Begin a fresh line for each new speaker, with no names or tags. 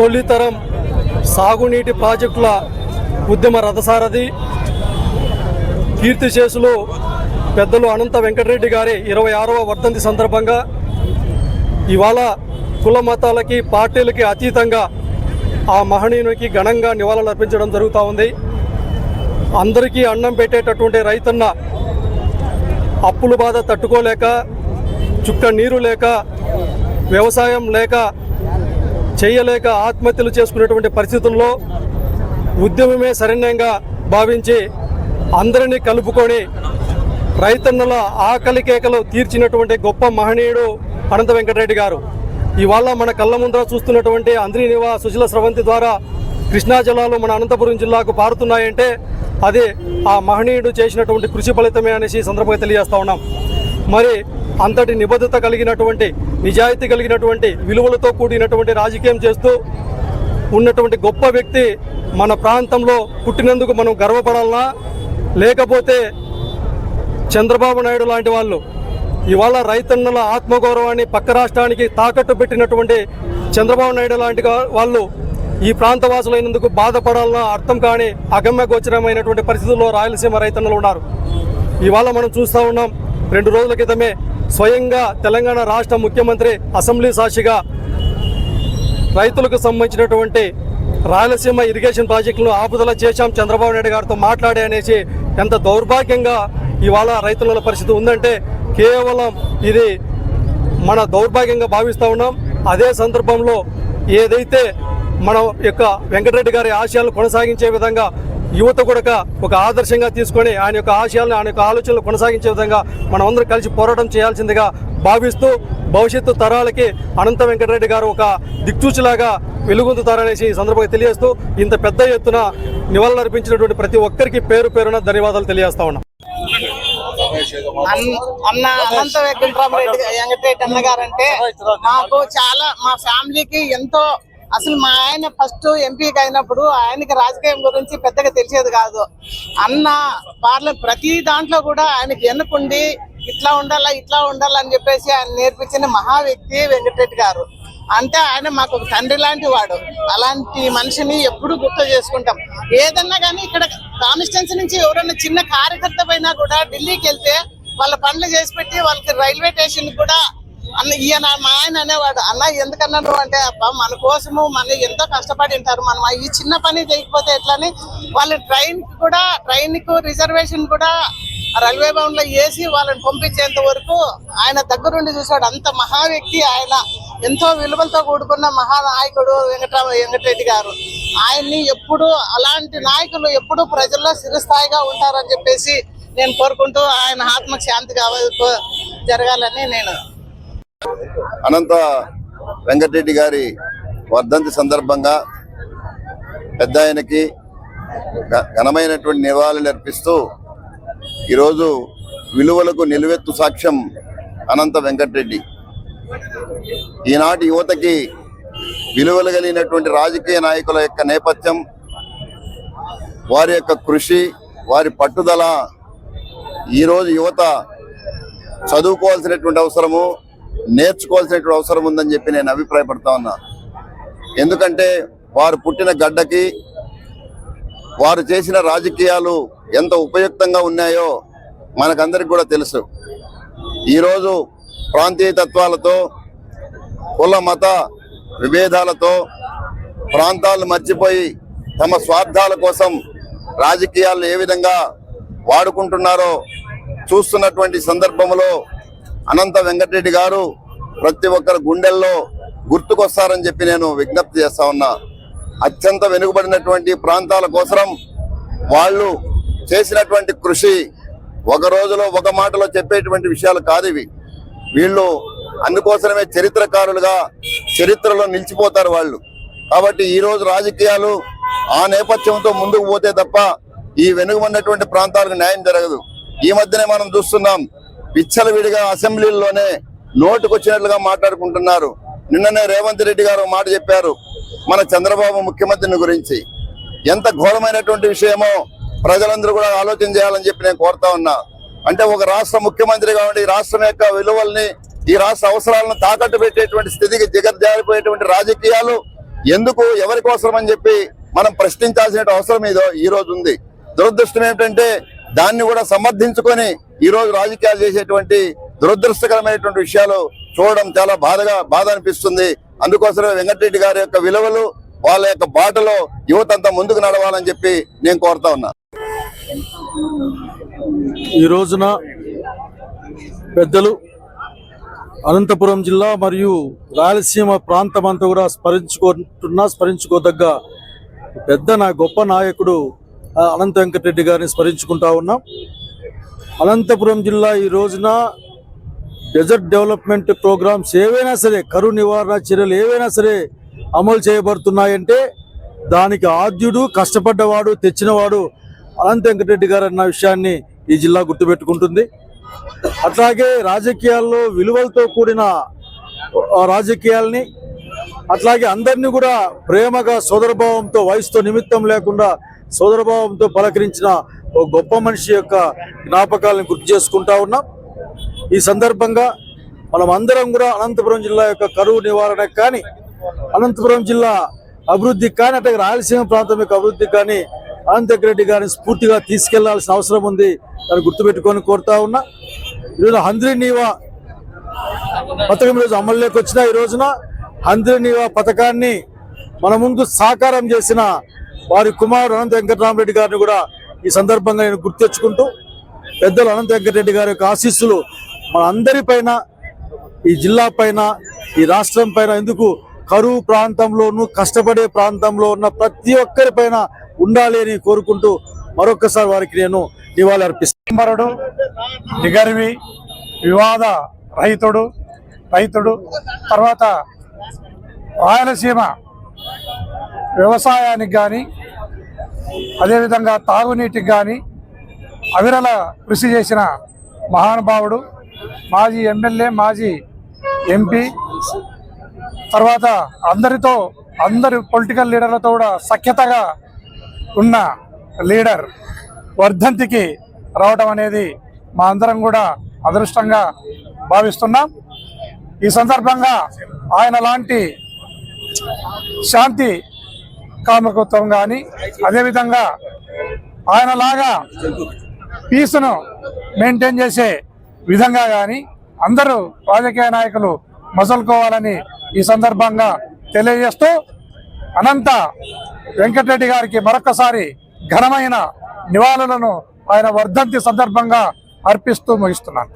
తొలితరం సాగునీటి ప్రాజెక్టుల ఉద్యమ రథసారథి కీర్తిశేషులు పెద్దలు అనంత వెంకటరెడ్డి గారి ఇరవై ఆరవ వర్ధంతి సందర్భంగా ఇవాళ కుల మతాలకి పార్టీలకి అతీతంగా ఆ మహనీయునికి ఘనంగా నివాళులు అర్పించడం జరుగుతూ ఉంది. అందరికీ అన్నం పెట్టేటటువంటి రైతన్న అప్పుల బాధ తట్టుకోలేక చుక్క నీరు లేక వ్యవసాయం లేక చేయలేక ఆత్మహత్యలు చేసుకునేటువంటి పరిస్థితుల్లో ఉద్యమమే శరణ్యంగా భావించి అందరినీ కలుపుకొని రైతన్నల ఆకలి కేకలు తీర్చినటువంటి గొప్ప మహనీయుడు అనంత వెంకటరెడ్డి గారు. ఇవాళ మన కళ్ళ ముందర చూస్తున్నటువంటి అంద్రీనివా సుశీల స్రవంతి ద్వారా కృష్ణా జలాలు మన అనంతపురం జిల్లాకు పారుతున్నాయంటే అది ఆ మహనీయుడు చేసినటువంటి కృషి ఫలితమే అనేసి సందర్భంగా తెలియజేస్తా ఉన్నాం. మరి అంతటి నిబద్ధత కలిగినటువంటి నిజాయితీ కలిగినటువంటి విలువలతో కూడినటువంటి రాజకీయం చేస్తూ ఉన్నటువంటి గొప్ప వ్యక్తి మన ప్రాంతంలో పుట్టినందుకు మనం గర్వపడాలనా? లేకపోతే చంద్రబాబు నాయుడు లాంటి వాళ్ళు ఇవాళ రైతన్నుల ఆత్మగౌరవాన్ని పక్క రాష్ట్రానికి తాకట్టు పెట్టినటువంటి చంద్రబాబు నాయుడు లాంటి వాళ్ళు ఈ ప్రాంతవాసులైనందుకు బాధపడాలన్నా అర్థం కాని అగమ్యగోచరమైనటువంటి పరిస్థితుల్లో రాయలసీమ రైతన్నులు ఉన్నారు. ఇవాళ మనం చూస్తూ ఉన్నాం రెండు రోజుల క్రితమే స్వయంగా తెలంగాణ రాష్ట్ర ముఖ్యమంత్రి అసెంబ్లీ సాక్షిగా రైతులకు సంబంధించినటువంటి రాయలసీమ ఇరిగేషన్ ప్రాజెక్టులను ఆపుదల చేశాం. చంద్రబాబు నాయుడు గారితో మాట్లాడే అనేసి ఎంత దౌర్భాగ్యంగా ఇవాళ రైతుల పరిస్థితి ఉందంటే కేవలం ఇది మన దౌర్భాగ్యంగా భావిస్తూ ఉన్నాం. అదే సందర్భంలో ఏదైతే మన యొక్క వెంకటరెడ్డి గారి ఆశయాలు కొనసాగించే విధంగా యువత కూడా ఒక ఆదర్శంగా తీసుకొని ఆయన యొక్క ఆశయాలను ఆయన యొక్క ఆలోచనలు కొనసాగించే విధంగా మనం అందరం కలిసి పోరాటం చేయాల్సిందిగా భావిస్తూ భవిష్యత్తు తరాలకి అనంత వెంకటరెడ్డి గారు ఒక దిక్చూచిలాగా వెలుగొందుతారనేసి ఈ సందర్భంగా తెలియజేస్తూ ఇంత పెద్ద ఎత్తున నివాళులు అర్పించినటువంటి ప్రతి ఒక్కరికి పేరు పేరున ధన్యవాదాలు తెలియజేస్తా ఉన్నాం.
అన్న అనంత వెంకటరామరెడ్డి వెంకటరెడ్డి అన్న గారంటే మాకు చాలా మా ఫ్యామిలీకి ఎంతో అసలు మా ఆయన ఫస్ట్ ఎంపీకి అయినప్పుడు ఆయనకి రాజకీయం గురించి పెద్దగా తెలిసేది కాదు. అన్న పార్లమెంట్ ప్రతి దాంట్లో కూడా ఆయనకి ఎన్నుకుండి ఇట్లా ఉండాలా ఇట్లా ఉండాలా అని చెప్పేసి ఆయన నేర్పించిన మహా వ్యక్తి వెంకటరెడ్డి గారు. అంటే ఆయన మాకు ఒక తండ్రి లాంటి వాడు. అలాంటి మనిషిని ఎప్పుడు గుర్తు చేసుకుంటాం. ఏదన్నా కానీ ఇక్కడ కాన్స్టిట్యున్సీ నుంచి ఎవరైనా చిన్న కార్యకర్త పైన కూడా ఢిల్లీకి వెళ్తే వాళ్ళ పనులు చేసి పెట్టి వాళ్ళకి రైల్వే స్టేషన్ కూడా అన్న ఈయన మా ఆయన అనేవాడు. అన్న ఎందుకన్నా నువ్వు అంటే అబ్బా మన కోసము మన ఎంతో కష్టపడి ఉంటారు. మనం ఈ చిన్న పని చేయకపోతే ఎట్లని? వాళ్ళు ట్రైన్ కూడా ట్రైన్కు రిజర్వేషన్ కూడా రైల్వే భవన్లో వేసి వాళ్ళని పంపించేంత వరకు ఆయన దగ్గరుండి చూశాడు. అంత మహా వ్యక్తి ఆయన. ఎంతో విలువలతో కూడుకున్న మహానాయకుడు వెంకటరామ వెంకటరెడ్డి గారు. ఆయన్ని ఎప్పుడు అలాంటి నాయకులు ఎప్పుడు ప్రజల్లో చిరస్థాయిగా ఉంటారని చెప్పేసి నేను కోరుకుంటూ ఆయన ఆత్మకు శాంతి కావాలి జరగాలని నేను
అనంత వెంకటరెడ్డి గారి వర్ధంతి సందర్భంగా పెద్ద ఆయనకి ఘ- ఘనమైనటువంటి నివాళులు అర్పిస్తూ ఈరోజు విలువలకు నిలువెత్తు సాక్ష్యం అనంత వెంకటరెడ్డి. ఈనాటి యువతకి విలువలు కలిగినటువంటి రాజకీయ నాయకుల యొక్క నేపథ్యం వారి యొక్క కృషి వారి పట్టుదల ఈరోజు యువత చదువుకోవాల్సినటువంటి అవసరము నేర్చుకోవాల్సినటువంటి అవసరం ఉందని చెప్పి నేను అభిప్రాయపడతా ఉన్నా. ఎందుకంటే వారు పుట్టిన గడ్డకి వారు చేసిన రాజకీయాలు ఎంత ఉపయుక్తంగా ఉన్నాయో మనకందరికి కూడా తెలుసు. ఈరోజు ప్రాంతీయ తత్వాలతో కుల మత విభేదాలతో ప్రాంతాలు మర్చిపోయి తమ స్వార్థాల కోసం రాజకీయాలను ఏ విధంగా వాడుకుంటున్నారో చూస్తున్నటువంటి సందర్భంలో అనంత వెంకటరెడ్డి గారు ప్రతి ఒక్కరి గుండెల్లో గుర్తుకొస్తారని చెప్పి నేను విజ్ఞప్తి చేస్తా ఉన్నా. అత్యంత వెనుకబడినటువంటి ప్రాంతాల కోసం వాళ్ళు చేసినటువంటి కృషి ఒక రోజులో ఒక మాటలో చెప్పేటువంటి విషయాలు కాదు ఇవి. వీళ్ళు అందుకోసమే చరిత్రకారులుగా చరిత్రలో నిలిచిపోతారు వాళ్ళు. కాబట్టి ఈరోజు రాజకీయాలు ఆ నేపథ్యంతో ముందుకు పోతే తప్ప ఈ వెనుకబడినటువంటి ప్రాంతాలకు న్యాయం జరగదు. ఈ మధ్యనే మనం చూస్తున్నాం విచ్చలవిడిగా అసెంబ్లీలోనే నోటుకొచ్చినట్లుగా మాట్లాడుకుంటున్నారు. నిన్ననే రేవంత్ రెడ్డి గారు మాట చెప్పారు. మన చంద్రబాబు ముఖ్యమంత్రిని గురించి. ఎంత ఘోరమైనటువంటి విషయమో ప్రజలందరూ కూడా ఆలోచన చేయాలని చెప్పి నేను కోరుతా ఉన్నా. అంటే ఒక రాష్ట్ర ముఖ్యమంత్రిగా ఉండి ఈ రాష్ట్రం యొక్క విలువల్ని ఈ రాష్ట్ర అవసరాలను తాకట్టు పెట్టేటువంటి స్థితికి దిగజారిపోయేటువంటి రాజకీయాలు ఎందుకు ఎవరి కోసం అని చెప్పి మనం ప్రశ్నించాల్సిన అవసరం ఏదో ఈ రోజు ఉంది. దురదృష్టం ఏమిటంటే దాన్ని కూడా సమర్థించుకొని ఈరోజు రాజకీయాలు చేసేటువంటి దురదృష్టకరమైనటువంటి విషయాలు చూడడం చాలా బాధగా బాధ అనిపిస్తుంది. అందుకోసమే వెంకటరెడ్డి గారి యొక్క విలువలు వాళ్ళ యొక్క బాటలో యువత అంతా ముందుకు నడవాలని చెప్పి నేను కోరుతా ఉన్నా.
ఈ రోజున పెద్దలు అనంతపురం జిల్లా మరియు రాయలసీమ ప్రాంతం అంతా కూడా స్మరించుకుంటున్నా స్మరించుకోదగ్గ పెద్ద నా గొప్ప నాయకుడు అనంత వెంకటరెడ్డి గారిని స్మరించుకుంటా ఉన్నాం. అనంతపురం జిల్లా ఈ రోజున డెజర్ట్ డెవలప్మెంట్ ప్రోగ్రామ్స్ ఏవైనా సరే కరువు నివారణ చర్యలు ఏవైనా సరే అమలు చేయబడుతున్నాయంటే దానికి ఆద్యుడు కష్టపడ్డవాడు తెచ్చినవాడు అనంత వెంకటరెడ్డి గారు అన్న విషయాన్ని ఈ జిల్లా గుర్తుపెట్టుకుంటుంది. అట్లాగే రాజకీయాల్లో విలువలతో కూడిన రాజకీయాల్ని అట్లాగే అందరినీ కూడా ప్రేమగా సోదరభావంతో వయసుతో నిమిత్తం లేకుండా సోదరభావంతో పలకరించిన ఓ గొప్ప మనిషి యొక్క జ్ఞాపకాలను గుర్తు చేసుకుంటా ఉన్నాం. ఈ సందర్భంగా మనం అందరం కూడా అనంతపురం జిల్లా యొక్క కరువు నివారణకు కానీ అనంతపురం జిల్లా అభివృద్ధికి కానీ అట్లాగే రాయలసీమ ప్రాంతం యొక్క అభివృద్ధికి కానీ అనంత రెడ్డి గారిని స్ఫూర్తిగా తీసుకెళ్ళాల్సిన అవసరం ఉంది దాన్ని గుర్తుపెట్టుకొని కోరుతా ఉన్నా. ఈరోజు హంద్రి నీవా పథకం ఈరోజు అమల్లోకి వచ్చిన ఈ రోజున హంద్రి నీవా పథకాన్ని మన ముందు సాకారం చేసిన వారి కుమారుడు అనంత వెంకటరామరెడ్డి గారిని కూడా ఈ సందర్భంగా నేను గుర్తు తెచ్చుకుంటూ పెద్దలు అనంత వెంకటరెడ్డి గారి యొక్క ఆశీస్సులు మన అందరిపైన ఈ జిల్లా పైన ఈ రాష్ట్రం పైన ఎందుకు కరువు ప్రాంతంలోనూ కష్టపడే ప్రాంతంలో ఉన్న ప్రతి ఒక్కరి పైన ఉండాలి అని కోరుకుంటూ మరొకసారి వారికి నేను నివాళి అర్పిస్తాను
నిగర్వి వివాద రహితుడు రైతుడు తర్వాత రాయలసీమ వ్యవసాయానికి కానీ అదేవిధంగా తాగునీటికి కానీ అవిరల కృషి చేసిన మహానుభావుడు మాజీ ఎమ్మెల్యే మాజీ ఎంపీ తర్వాత అందరితో అందరి పొలిటికల్ లీడర్లతో కూడా సఖ్యతగా ఉన్న లీడర్ వర్ధంతికి రావడం అనేది మా అందరం కూడా అదృష్టంగా భావిస్తున్నాం. ఈ సందర్భంగా ఆయన లాంటి శాంతి కామకత్వం కానీ అదేవిధంగా ఆయనలాగా పీస్ను మెయింటైన్ చేసే విధంగా కానీ అందరూ రాజకీయ నాయకులు మసలుకోవాలని ఈ సందర్భంగా తెలియజేస్తూ అనంత వెంకటరెడ్డి గారికి మరొకసారి ఘనమైన నివాళులను ఆయన వర్ధంతి సందర్భంగా అర్పిస్తూ ముగిస్తున్నాను.